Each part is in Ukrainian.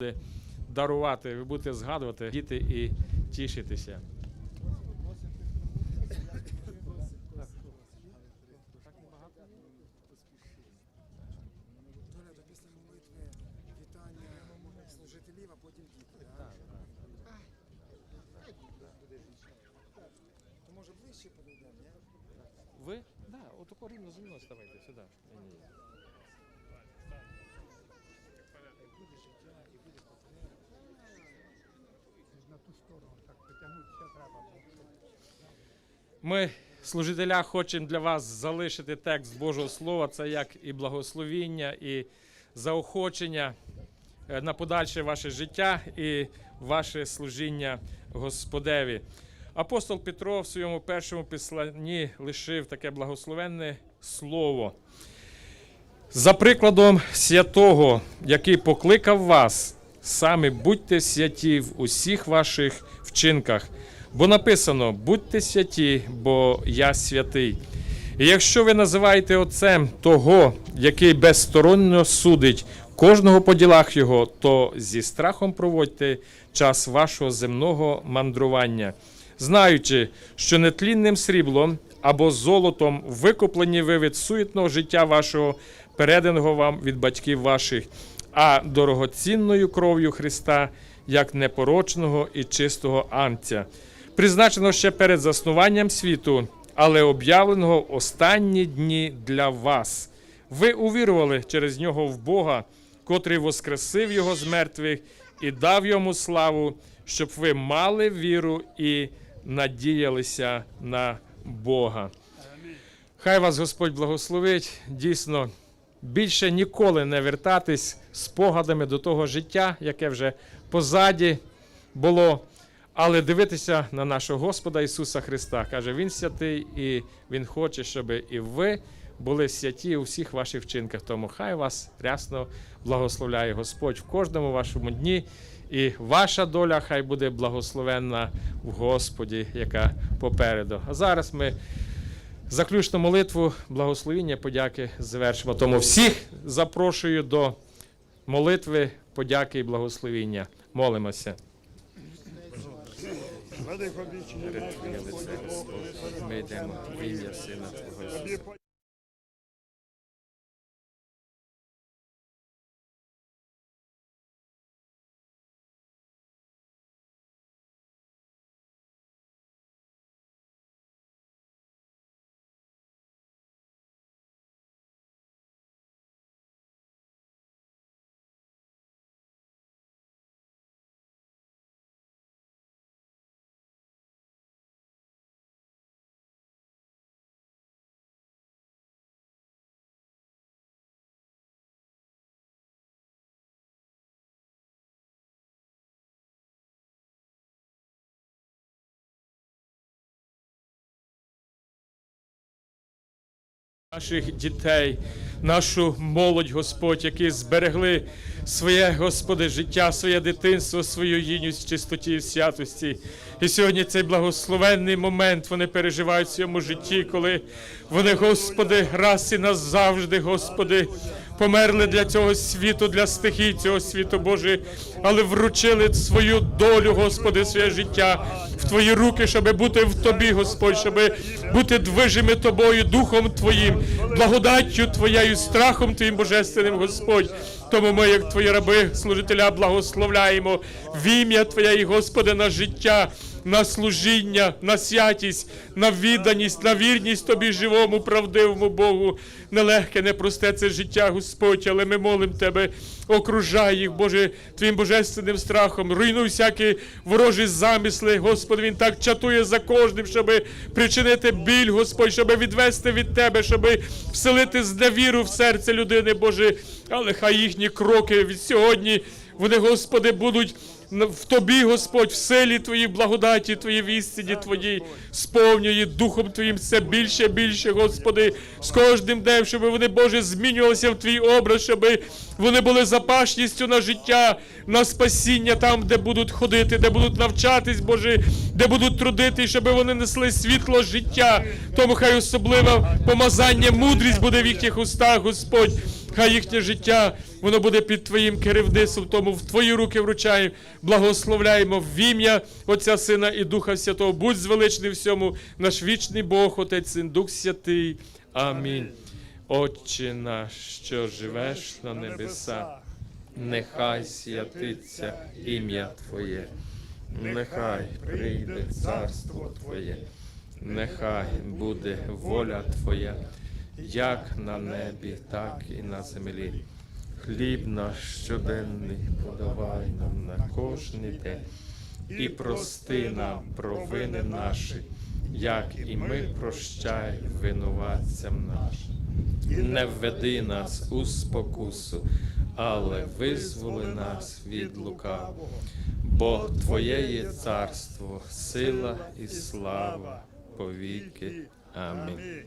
буде дарувати, ви будете згадувати, діти і тішитися. Молитви а потім діти. То може ближче подійдемо, ні? Ви? Так, отако рівно зі мною ставайте сюди. Ні, ні. На ту сторону так потягнути ще треба. Ми, служителя, хочемо для вас залишити текст Божого Слова. Це як і благословіння, і заохочення е, на подальше ваше життя і ваше служіння Господеві. Апостол Петро в своєму першому післанні лишив таке благословенне слово. За прикладом святого, який покликав вас, саме будьте святі в усіх ваших вчинках. Бо написано: будьте святі, бо я святий. І якщо ви називаєте отцем того, який безсторонньо судить кожного по ділах його, то зі страхом проводьте час вашого земного мандрування, знаючи, що нетлінним сріблом або золотом викуплені ви від суетного життя вашого, переданого вам від батьків ваших, а дорогоцінною кров'ю Христа, як непорочного і чистого анця, призначеного ще перед заснуванням світу, але об'явленого в останні дні для вас. Ви увірували через нього в Бога, котрий воскресив його з мертвих і дав йому славу, щоб ви мали віру і надіялися на Бога. Хай вас Господь благословить. Дійсно, більше ніколи не вертатись спогадами до того життя, яке вже позаді було, але дивитися на нашого Господа Ісуса Христа. Каже, Він святий і Він хоче, щоб і ви були святі у всіх ваших вчинках. Тому хай вас рясно благословляє Господь в кожному вашому дні. І ваша доля хай буде благословенна в Господі, яка попереду. А зараз ми заключну молитву, благословіння, подяки завершимо. Тому всіх запрошую до молитви, подяки і благословіння. Молимося. Ми йдемо в ім'я Сина Твого наших дітей, нашу молодь, Господь, які зберегли своє, Господи, життя, своє дитинство, свою гідність в чистоті і святості. І сьогодні цей благословенний момент вони переживають в своєму житті, коли вони, Господи, раз і назавжди, Господи, померли для цього світу, для стихій цього світу, Боже, але вручили свою долю, Господи, своє життя в Твої руки, щоб бути в Тобі, Господь, щоб бути движими Тобою, Духом Твоїм, благодаттю Твоєю, страхом Твоїм Божественним, Господь. Тому ми, як Твої раби, служителя, благословляємо в ім'я Твоє, і, Господи, на життя. На служіння, на святість, на відданість, на вірність тобі, живому, правдивому Богу. Нелегке, непросте це життя, Господь, але ми молимо Тебе, окружай їх, Боже, Твоїм божественним страхом. Руйнуй всякі ворожі замисли, Господи, Він так чатує за кожним, щоб причинити біль, Господь, щоб відвести від Тебе, щоб вселити зневіру в серце людини, Боже. Але хай їхні кроки від сьогодні, вони, Господи, будуть в тобі, Господь, в силі Твоїй благодаті, Твоїй вістині Твоїй, сповнює Духом Твоїм все більше і більше, Господи, з кожним днем, щоб вони, Боже, змінювалися в Твій образ, щоб вони були запашністю на життя, на спасіння там, де будуть ходити, де будуть навчатись, Боже, де будуть трудити, щоб вони несли світло життя. Тому хай особливе помазання, мудрість буде в їхніх устах, Господь. Хай їхнє життя воно буде під Твоїм керівництвом, тому в Твої руки вручаємо, благословляємо в ім'я Отця Сина і Духа Святого. Будь звеличний всьому, наш вічний Бог, Отець Син, Дух Святий. Амінь. Отче наш, що живеш на небесах, нехай святиться ім'я Твоє, нехай прийде царство Твоє, нехай буде воля Твоя, як на небі, так і на землі. Хліб наш щоденний подавай нам на кожний день, і прости нам провини наші, як і ми прощаємо винуватцям нашим. Не введи нас у спокусу, але визволи нас від лукавого. Бо Твоє є царство, сила і слава повіки. Амінь.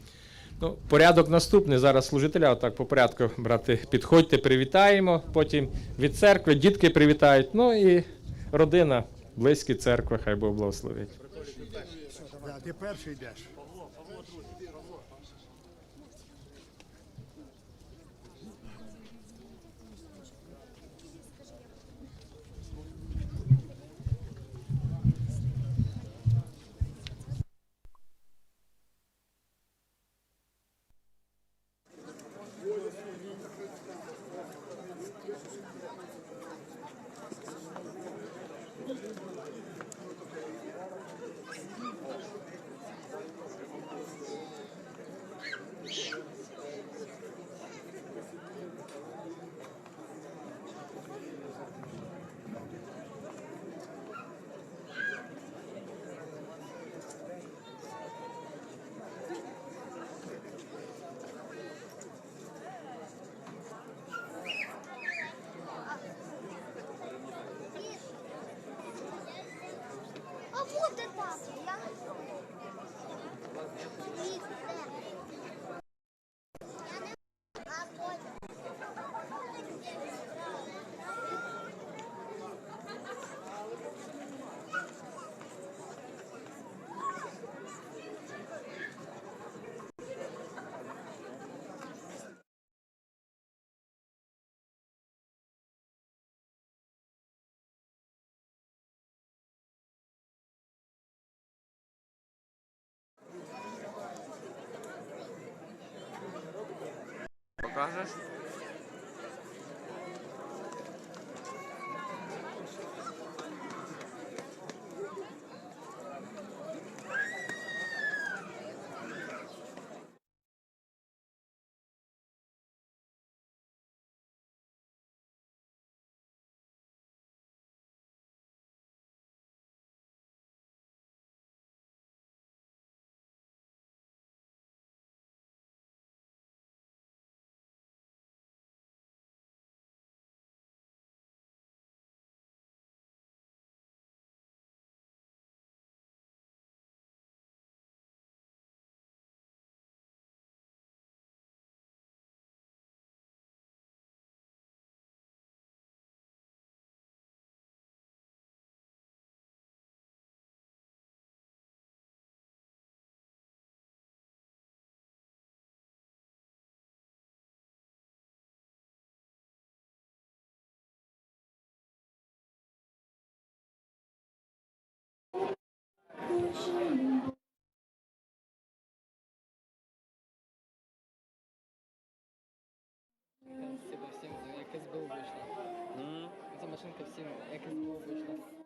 Ну, порядок наступний. Зараз служителя, отак по порядку, брати, підходьте, привітаємо. Потім від церкви дітки привітають. Ну і родина, близькі церкви, хай Бог благословить. Ти перший йдеш. А process? Якась СБУ вийшла. Ця машинка всім якась СБУ вийшла.